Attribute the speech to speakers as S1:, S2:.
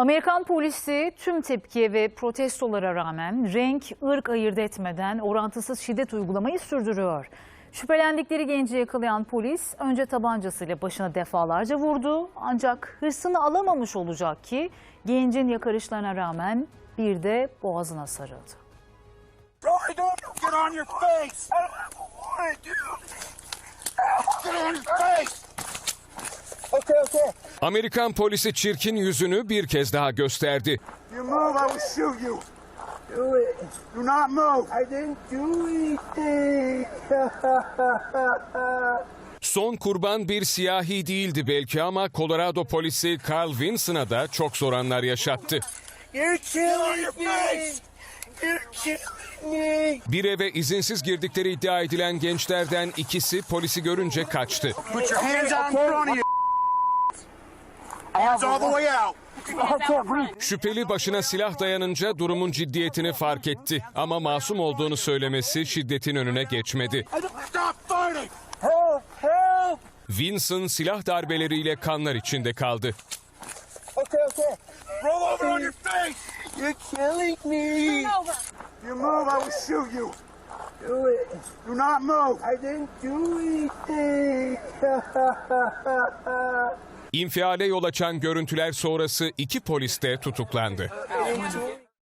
S1: Amerikan polisi tüm tepkiye ve protestolara rağmen renk, ırk ayırt etmeden orantısız şiddet uygulamayı sürdürüyor. Şüphelendikleri genci yakalayan polis önce tabancasıyla başına defalarca vurdu ancak hırsını alamamış olacak ki gencin yakarışlarına rağmen bir de boğazına sarıldı.
S2: Okay, okay.
S3: Amerikan polisi çirkin yüzünü bir kez daha gösterdi. Son kurban bir siyahi değildi belki ama Colorado polisi Carl Vinson'a da çok zor anlar yaşattı. Bir eve izinsiz girdikleri iddia edilen gençlerden ikisi polisi görünce kaçtı. Şüpheli başına silah dayanınca durumun ciddiyetini fark etti. Ama masum olduğunu söylemesi şiddetin önüne geçmedi. Vinson silah darbeleriyle kanlar içinde kaldı.
S2: Okay, okay. Roll over on your face. You're killing me. You move, I will shoot you. Do it. Do not move. I didn't do anything.
S3: İnfiale yol açan görüntüler sonrası iki polis de tutuklandı.